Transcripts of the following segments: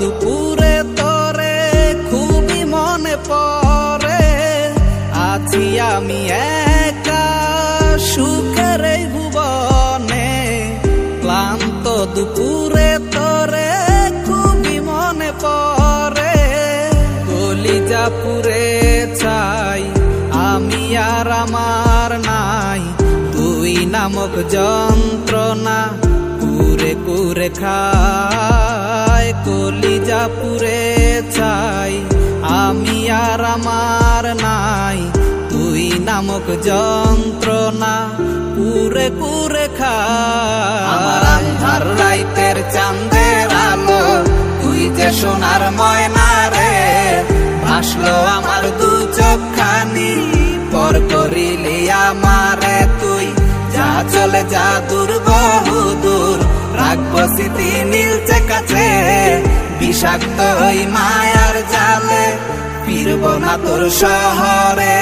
দুপুরে তরে খুবই মনে পরে আছি আমি একা সুখের এই ভুবনে। ক্লান্ত দুপুরে তরে খুবই মনে পরে কলিজাপুরে চাই আমি আর আমার নাই। তুই নামক যন্ত্রণা কুরে খায়, কলিজা পুরে চাই আমি আর আমার নাই তুই নামক যন্ত্রণা কুরে কুরে খায়। আন্ধার রাইতের চাঁদের আলো, তুই যে সোনার ময়না রে, ভাসলো আমার দু চোখখানি, পর করিলি আমারে তুই, যা চলে যা দূর বহু দূর রাখব স্মৃতি নীলচে কাছে বিষাক্ত ওই মায়ার জালে ফিরবো না তোর শহরে।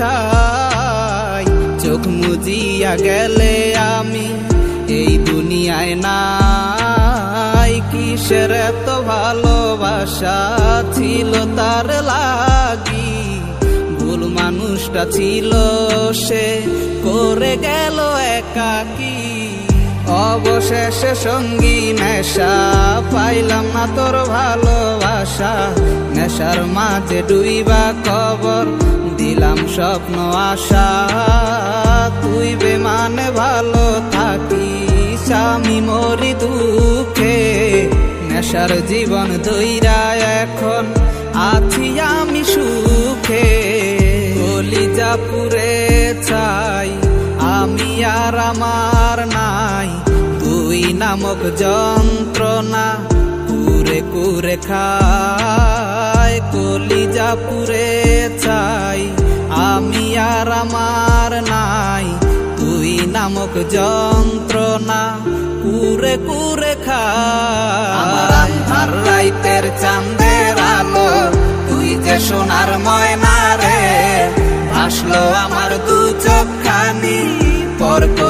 ছাই চোখ মুজিয়া গেলে আমি এই দুনিয়ায় নাই। কিসের এত ভালোবাসা ছিল তার লাগি? ভুল মানুষটা ছিল সে, করে গেল একাকি। অবশেষে সঙ্গী নেশা পাইলাম না তোর ভালোবাসা। নেশার মাঝে ডুইবা কবর দিলাম স্বপ্ন, আশা। তুই বেমানে, ভালো থাকিস, আমি মরি দুঃখে। নেশার জীবন দইরা এখন আছি আমি সুখে। কলিজা পুরে চাই আমি আর আমার নাই। তুই নামক যন্ত্রণা কুরে কুরে খায় কলিজা পুরে চাই আমি আর আমার নাই তুই নামক যন্ত্রণা কুরে কুরে খায় আমার রাইতের আলো, তুই যে সোনার ময়না রে, আসলো আমার দু পর করিলি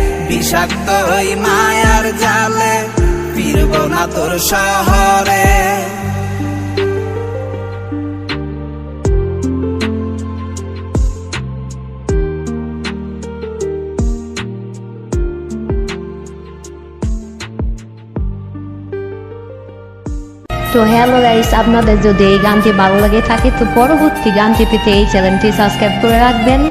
বিষাক্ত ওই মায়ার জালে ফিরবো না তোর শহরে। তো হ্যালো গাইস, আপনাদের যদি এই গানটি ভালো লাগে থাকে, তো পরবর্তী গানটি পেতে এই চ্যানেলটি সাবস্ক্রাইব করে রাখবেন।